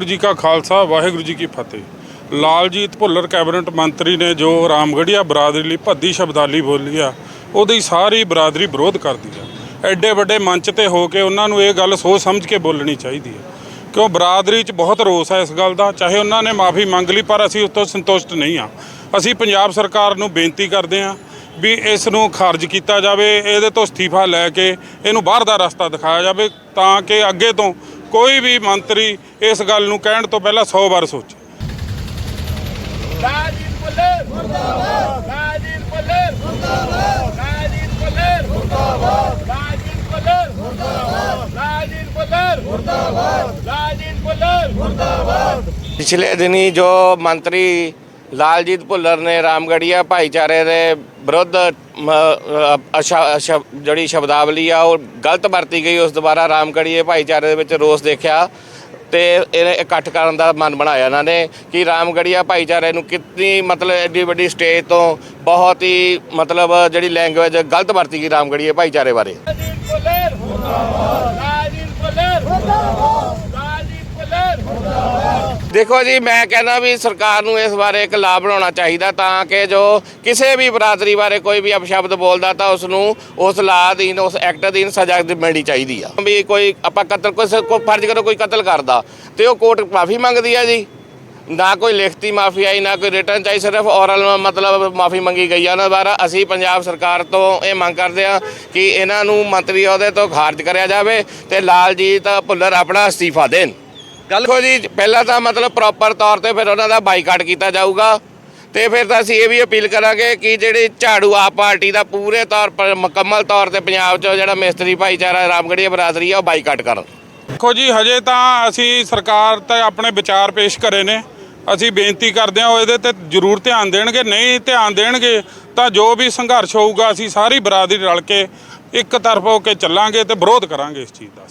ਵਾਹਿਗੁਰੂ ਜੀ ਕਾ ਖਾਲਸਾ, ਵਾਹਿਗੁਰੂ ਜੀ ਕੀ ਫਤਿਹ। ਲਾਲਜੀਤ ਭੁੱਲਰ ਕੈਬਨਿਟ ਮੰਤਰੀ ਨੇ ਜੋ ਰਾਮਗੜੀਆ ਬਰਾਦਰੀ ਲਈ ਭੱਦੀ ਸ਼ਬਦਾਲੀ ਬੋਲੀ ਆ, ਉਹਦੀ ਸਾਰੀ ਬਰਾਦਰੀ ਵਿਰੋਧ ਕਰਦੀ ਆ। ਐਡੇ ਵੱਡੇ ਮੰਚ ਤੇ ਹੋ ਕੇ ਉਹਨਾਂ ਨੂੰ ਇਹ ਗੱਲ ਸੋਚ ਸਮਝ ਕੇ ਬੋਲਣੀ ਚਾਹੀਦੀ ਹੈ ਕਿਉਂ ਬਰਾਦਰੀ 'ਚ ਬਹੁਤ ਰੋਸ ਹੈ ਇਸ ਗੱਲ ਦਾ, ਚਾਹੇ ਉਹਨਾਂ ਨੇ ਮਾਫੀ ਮੰਗ ਲਈ, ਪਰ ਅਸੀਂ ਉਸ ਤੋਂ ਸੰਤੁਸ਼ਟ ਨਹੀਂ ਆ। ਅਸੀਂ ਪੰਜਾਬ ਸਰਕਾਰ ਨੂੰ ਬੇਨਤੀ ਕਰਦੇ ਹਾਂ ਵੀ ਇਸ ਨੂੰ ਖਾਰਜ ਕੀਤਾ ਜਾਵੇ, ਇਹਦੇ ਤੋਂ ਅਸਤੀਫਾ ਲੈ ਕੇ ਇਹਨੂੰ ਬਾਹਰ ਦਾ ਰਸਤਾ ਦਿਖਾਇਆ ਜਾਵੇ, ਤਾਂ ਕਿ ਅੱਗੇ ਤੋਂ ਕੋਈ ਵੀ ਮੰਤਰੀ ਇਸ ਗੱਲ ਨੂੰ ਕਹਿਣ ਤੋਂ ਪਹਿਲਾਂ 100 ਵਾਰ ਸੋਚੇ। ਰਾਜੀਵ ਪੁੱਲਰ ਮੁਰਦਾਬਾਦ ਰਾਜੀਵ ਪੁੱਲਰ ਮੁਰਦਾਬਾਦ ਰਾਜੀਵ ਪੁੱਲਰ ਮੁਰਦਾਬਾਦ ਰਾਜੀਵ ਪੁੱਲਰ ਮੁਰਦਾਬਾਦ ਰਾਜੀਵ ਪੁੱਲਰ ਮੁਰਦਾਬਾਦ ਰਾਜੀਵ ਪੁੱਲਰ ਮੁਰਦਾਬਾਦ ਪਿਛਲੇ ਦਿਨੀ ਜੋ ਮੰਤਰੀ ਲਾਲਜੀਤ ਭੁੱਲਰ ਨੇ ਰਾਮਗੜੀਆ ਭਾਈਚਾਰੇ ਦੇ ਵਿਰੁੱਧ ਜਿਹੜੀ ਸ਼ਬਦਾਵਲੀ ਆ, ਉਹ ਗਲਤ ਵਰਤੀ ਗਈ, ਉਸ ਦੁਬਾਰਾ ਰਾਮਗੜੀਏ ਭਾਈਚਾਰੇ ਦੇ ਵਿੱਚ ਰੋਸ ਦੇਖਿਆ ਤੇ ਇਹਨੇ ਇਕੱਠ ਕਰਨ ਦਾ ਮਨ ਬਣਾਇਆ ਇਹਨਾਂ ਨੇ ਕਿ ਰਾਮਗੜੀਆ ਭਾਈਚਾਰੇ ਨੂੰ ਕਿੰਨੀ ਮਤਲਬ ਐਡੀ ਵੱਡੀ ਸਟੇਜ ਤੋਂ ਬਹੁਤ ਹੀ ਮਤਲਬ ਜਿਹੜੀ ਲੈਂਗੁਏਜ ਗਲਤ ਵਰਤੀ ਗਈ ਰਾਮਗੜੀਏ ਭਾਈਚਾਰੇ ਬਾਰੇ। ਰਾਜੀਵ ਪੁੱਲਰ ਮੁਰਦਾਬਾਦ ਰਾਜੀਵ ਪੁੱਲਰ ਮੁਰਦਾਬਾਦ ਰਾਜੀਵ ਪੁੱਲਰ ਮੁਰਦਾਬਾਦ ਦੇਖੋ ਜੀ, ਮੈਂ ਕਹਿੰਦਾ ਵੀ ਸਰਕਾਰ ਨੂੰ ਇਸ ਬਾਰੇ ਇੱਕ ਲਾਅ ਬਣਾਉਣਾ ਚਾਹੀਦਾ ਤਾਂ ਕਿ ਜੋ ਕਿਸੇ ਵੀ ਬਰਾਦਰੀ ਬਾਰੇ ਕੋਈ ਵੀ ਅਪਸ਼ਬਦ ਬੋਲਦਾ ਤਾਂ ਉਸ ਨੂੰ ਉਸ ਲਾ ਅਧੀਨ ਉਸ ਐਕਟ ਅਧੀਨ ਸਜ਼ਾ ਮਿਲਣੀ ਚਾਹੀਦੀ ਆ। ਵੀ ਕੋਈ ਆਪਾਂ ਕਤਲ, ਕੋਈ ਕੋਈ ਫਰਜ਼ ਕਰੋ ਕੋਈ ਕਤਲ ਕਰਦਾ, ਤੇ ਉਹ ਕੋਰਟ ਮਾਫੀ ਮੰਗਦੀ ਆ ਜੀ। ਨਾ ਕੋਈ ਲਿਖਤੀ ਮਾਫੀ ਆਈ, ਨਾ ਕੋਈ ਰਿਟਰਨ ਚਾਹੀ, ਸਿਰਫ ਔਰਲ ਮਤਲਬ ਮਾਫੀ ਮੰਗੀ ਗਈ ਆ। ਉਹਨਾਂ ਦੁਆਰਾ ਅਸੀਂ ਪੰਜਾਬ ਸਰਕਾਰ ਤੋਂ ਇਹ ਮੰਗ ਕਰਦੇ ਆ ਕਿ ਇਹਨਾਂ ਨੂੰ ਮੰਤਰੀ ਅਹੁਦੇ ਤੋਂ ਖਾਰਜ ਕਰਿਆ ਜਾਵੇ ਤੇ ਲਾਲਜੀਤ ਭੁੱਲਰ ਆਪਣਾ ਅਸਤੀਫਾ ਦੇਣ। ਗੱਲ ਦੇਖੋ ਜੀ, ਪਹਿਲਾਂ ਤਾਂ ਮਤਲਬ ਪ੍ਰੋਪਰ ਤੌਰ ਤੇ ਫਿਰ ਉਹਨਾਂ ਦਾ ਬਾਈਕਾਟ ਕੀਤਾ ਜਾਊਗਾ। ਤੇ ਫਿਰ ਤਾਂ ਅਸੀਂ ਇਹ ਵੀ ਅਪੀਲ ਕਰਾਂਗੇ ਕਿ ਜਿਹੜੇ ਝਾੜੂ ਆਪ ਪਾਰਟੀ ਦਾ ਪੂਰੇ ਤੌਰ ਪਰ ਮੁਕੰਮਲ ਤੌਰ ਤੇ ਪੰਜਾਬ 'ਚ ਜਿਹੜਾ ਮਿਸਤਰੀ ਭਾਈਚਾਰਾ ਰਾਮਗੜੀਆ ਬਰਾਦਰੀ ਆ, ਉਹ ਬਾਈਕਾਟ ਕਰਨ। ਦੇਖੋ ਜੀ, ਹਜੇ ਤਾਂ ਅਸੀਂ ਸਰਕਾਰ ਤੇ ਆਪਣੇ ਵਿਚਾਰ ਪੇਸ਼ ਕਰੇ ਨੇ। ਅਸੀਂ ਬੇਨਤੀ ਕਰਦੇ ਹਾਂ, ਉਹ ਇਹਦੇ ਤੇ ਜ਼ਰੂਰ ਧਿਆਨ ਦੇਣਗੇ, ਨਹੀਂ ਧਿਆਨ ਦੇਣਗੇ ਤਾਂ ਜੋ ਵੀ ਸੰਘਰਸ਼ ਹੋਊਗਾ, ਅਸੀਂ ਸਾਰੀ ਬਰਾਦਰੀ ਰਲ ਕੇ ਇੱਕ ਤਰਫ ਹੋ ਕੇ ਚੱਲਾਂਗੇ ਤੇ ਵਿਰੋਧ ਕਰਾਂਗੇ ਇਸ ਚੀਜ਼ ਦਾ।